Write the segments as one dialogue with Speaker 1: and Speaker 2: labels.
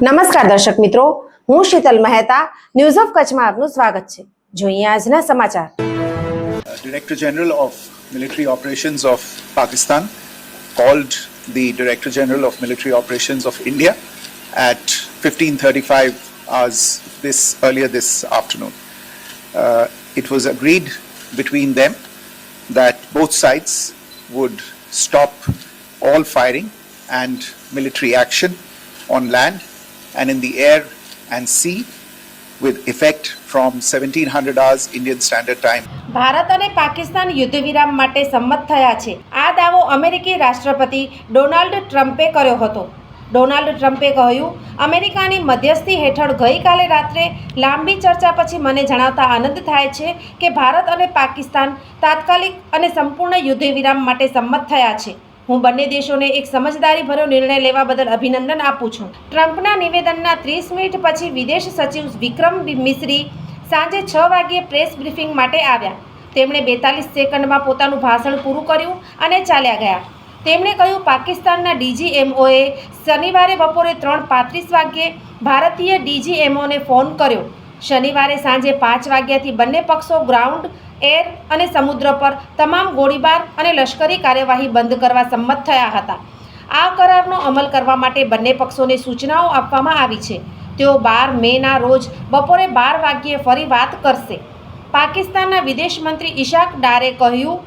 Speaker 1: નમસ્કાર દર્શક મિત્રો હું શીતલ મહેતા ન્યૂઝ ઓફ કચ્છમાં આપનું સ્વાગત છે જોઈએ આજના સમાચાર
Speaker 2: Director General of Military Operations of Pakistan called the Director General of Military Operations of India at 15:35 hours this earlier this afternoon. Uh, it was agreed between them that both sides would stop all firing and military action on land and in the air and sea with effect from 1700 hours Indian Standard Time.
Speaker 1: Bharat અને પાકિસ્તાન યુદ્ધ વિરામ માટે સંમત થયા છે. આ દાવો અમેરિકી રાષ્ટ્રપતિ ડોનાલ્ડ ટ્રમ્પે કર્યો હતો. ડોનાલ્ડ ટ્રમ્પે કહ્યું, અમેરિકાની મધ્યસ્થી હેઠળ ગઈકાલે રાત્રે લાંબી ચર્ચા પછી મને જણાવતા આનંદ થાય છે કે ભારત અને પાકિસ્તાન તાત્કાલિક અને સંપૂર્ણ યુદ્ધ વિરામ માટે સંમત થયા છે. હું બંને દેશોને એક સમજદારીભર્યો નિર્ણય લેવા બદલ અભિનંદન આપું છું. ટ્રમ્પના નિવેદનના ત્રીસ મિનિટ પછી વિદેશ સચિવ વિક્રમ મિશ્રી સાંજે છ વાગ્યે પ્રેસ બ્રીફિંગ માટે આવ્યા. તેમણે બેતાલીસ સેકન્ડમાં પોતાનું ભાષણ પૂરું કર્યું અને ચાલ્યા ગયા. તેમણે કહ્યું, પાકિસ્તાનના ડીજીએમઓએ શનિવારે બપોરે ત્રણ પાંત્રીસ વાગ્યે ભારતીય ડીજીએમઓને ફોન કર્યો. શનિવારે સાંજે પાંચ વાગ્યાથી બંને પક્ષો ગ્રાઉન્ડ એર અને સમુદ્ર પર તમામ ગોળીબાર અને લશ્કરી કાર્યવાહી બંધ કરવા સંમત થયા હતા. આ કરારનો અમલ કરવા માટે બંને પક્ષોને સૂચનાઓ આપવામાં આવી છે. તેઓ બાર મેના રોજ બપોરે બાર વાગ્યે ફરી વાત કરશે. પાકિસ્તાનના વિદેશ મંત્રી ઇશાક ડારે કહ્યું,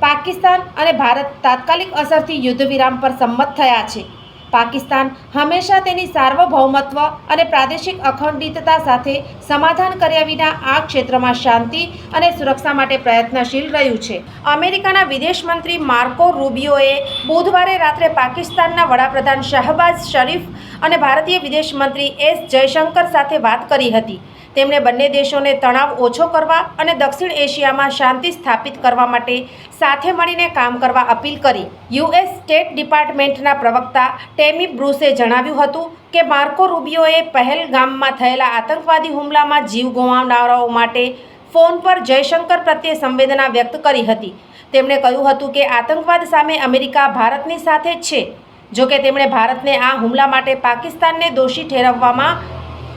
Speaker 1: પાકિસ્તાન અને ભારત તાત્કાલિક અસરથી યુદ્ધ વિરામ પર સંમત થયા છે. પાકિસ્તાન હંમેશા તેની સાર્વભૌમત્વ અને પ્રાદેશિક અખંડિતતા સાથે સમાધાન કર્યા વિના આ ક્ષેત્રમાં શાંતિ અને સુરક્ષા માટે પ્રયત્નશીલ રહ્યું છે. અમેરિકાના વિદેશ મંત્રી માર્કો રૂબિયોએ બુધવારે રાત્રે પાકિસ્તાનના વડાપ્રધાન શાહબાઝ શરીફ અને ભારતીય વિદેશ મંત્રી એસ જયશંકર સાથે વાત કરી હતી. તેમણે બંને દેશોને તણાવ ઓછો કરવા અને દક્ષિણ એશિયામાં શાંતિ સ્થાપિત કરવા માટે સાથે મળીને કામ કરવા અપીલ કરી. યુએસ સ્ટેટ ડિપાર્ટમેન્ટના પ્રવક્તા ટેમી બ્રુસે જણાવ્યું હતું કે માર્કો રૂબિયોએ પહેલગામમાં થયેલા આતંકવાદી હુમલામાં જીવ ગુમાવનારાઓ માટે ફોન પર જયશંકર પ્રત્યે સંવેદના વ્યક્ત કરી હતી. તેમણે કહ્યું હતું કે આતંકવાદ સામે અમેરિકા ભારતની સાથે જ છે. જોકે તેમણે ભારતને આ હુમલા માટે પાકિસ્તાનને દોષી ઠેરવવામાં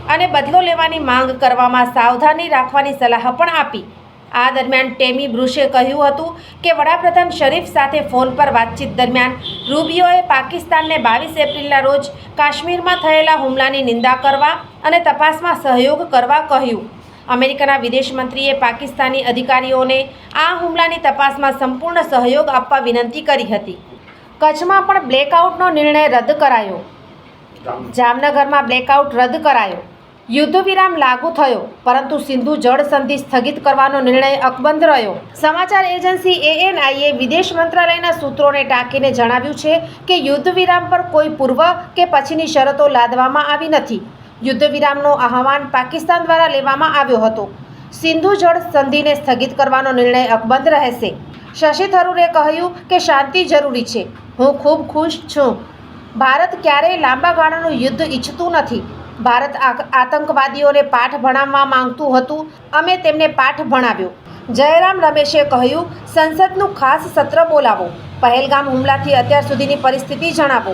Speaker 1: અને બદલો લેવાની માંગ કરવામાં સાવધાની રાખવાની સલાહ પણ આપી. આ દરમિયાન ટેમી બ્રુશે કહ્યું હતું કે વડાપ્રધાન શરીફ સાથે ફોન પર વાતચીત દરમિયાન રૂબિયોએ પાકિસ્તાનને બાવીસ એપ્રિલના રોજ કાશ્મીરમાં થયેલા હુમલાની નિંદા કરવા અને તપાસમાં સહયોગ કરવા કહ્યું. અમેરિકાના વિદેશ મંત્રીએ પાકિસ્તાની અધિકારીઓને આ હુમલાની તપાસમાં સંપૂર્ણ સહયોગ આપવા વિનંતી કરી હતી. કચ્છમાં પણ બ્લેકઆઉટનો નિર્ણય રદ કરાયો. જામનગરમાં બ્લેકઆઉટ રદ કરાયો. યુદ્ધ વિરામ લાગુ થયો, પરંતુ સિંધુ જળ સંધિ સ્થગિત કરવાનો નિર્ણય અકબંધ રહ્યો. સમાચાર એજન્સી એએનઆઈએ વિદેશ મંત્રાલયના સૂત્રોને ટાંકીને જણાવ્યું છે કે યુદ્ધ વિરામ પર કોઈ પૂર્વ કે પછીની શરતો લાદવામાં આવી નથી. યુદ્ધ વિરામનો આહવાન પાકિસ્તાન દ્વારા લેવામાં આવ્યો હતો. સિંધુ જળ સંધિને સ્થગિત કરવાનો નિર્ણય અકબંધ રહેશે. શશી થરૂરે કહ્યું કે શાંતિ જરૂરી છે. હું ખૂબ ખુશ છું. ભારત ક્યારેય લાંબા ગાળાનું યુદ્ધ ઈચ્છતું નથી. ભારત આતંકવાદીઓને પાઠ ભણાવવા માંગતું હતું. અમે તેમને પાઠ ભણાવ્યો. જયરામ રમેશે કહ્યું, સંસદનું ખાસ સત્ર બોલાવો. પહેલગામ હુમલાથી અત્યાર સુધીની પરિસ્થિતિ જણાવો.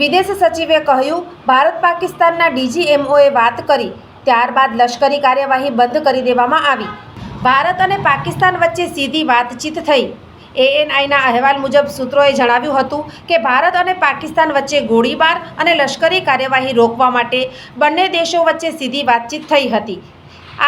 Speaker 1: વિદેશ સચિવે કહ્યું, ભારત પાકિસ્તાનના ડીજીએમઓએ વાત કરી. ત્યારબાદ લશ્કરી કાર્યવાહી બંધ કરી દેવામાં આવી. ભારત અને પાકિસ્તાન વચ્ચે સીધી વાતચીત થઈ. એએનઆઈના અહેવાલ મુજબ સૂત્રોએ જણાવ્યું હતું કે ભારત અને પાકિસ્તાન વચ્ચે ગોળીબાર અને લશ્કરી કાર્યવાહી રોકવા માટે બંને દેશો વચ્ચે સીધી વાતચીત થઈ હતી.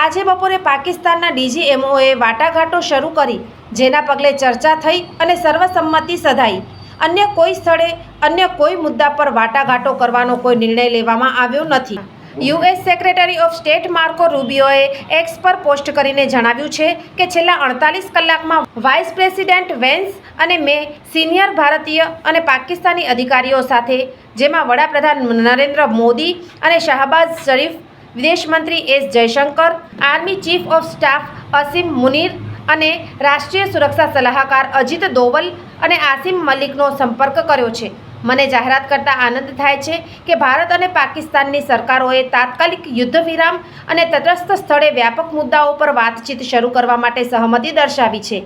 Speaker 1: આજે બપોરે પાકિસ્તાનના ડીજીએમઓએ વાટાઘાટો શરૂ કરી, જેના પગલે ચર્ચા થઈ અને સર્વસંમતિ સધાઈ. અન્ય કોઈ સ્થળે અન્ય કોઈ મુદ્દા પર વાટાઘાટો કરવાનો કોઈ નિર્ણય લેવામાં આવ્યો નથી. US secretary of state Marco રૂબિયોએ X પર પોસ્ટ કરીને જણાવ્યું છે કે છેલ્લા અડતાલીસ કલાકમાં વાઇસ પ્રેસિડેન્ટ વેન્સ અને મે સિનિયર ભારતીય અને પાકિસ્તાની અધિકારીઓ સાથે, જેમાં વડાપ્રધાન નરેન્દ્ર મોદી અને શાહબાઝ શરીફ, વિદેશ મંત્રી S Jaishankar, army chief of staff Asim Munir અને રાષ્ટ્રીય સુરક્ષા સલાહકાર અજીત દોવલ અને આસિમ મલિકનો સંપર્ક કર્યો છે. મને જાહેરાત કરતા આનંદ થાય છે કે ભારત અને પાકિસ્તાનની સરકારોએ તાત્કાલિક યુદ્ધ વિરામ અને તટસ્થ સ્થળે વ્યાપક મુદ્દાઓ પર વાતચીત શરૂ કરવા માટે સહમતિ દર્શાવી છે.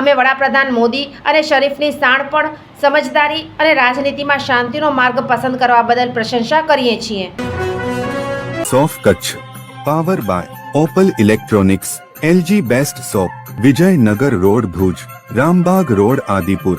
Speaker 1: અમે વડાપ્રધાન મોદી અને શરીફની શાણપણ સમજદારી અને રાજનીતિમાં શાંતિનો માર્ગ પસંદ કરવા બદલ પ્રશંસા કરીએ છીએ.
Speaker 3: સોફ Kutch, power by Opal electronics, LG best shop Vijaynagar road Bhuj, Rambag road Adipur.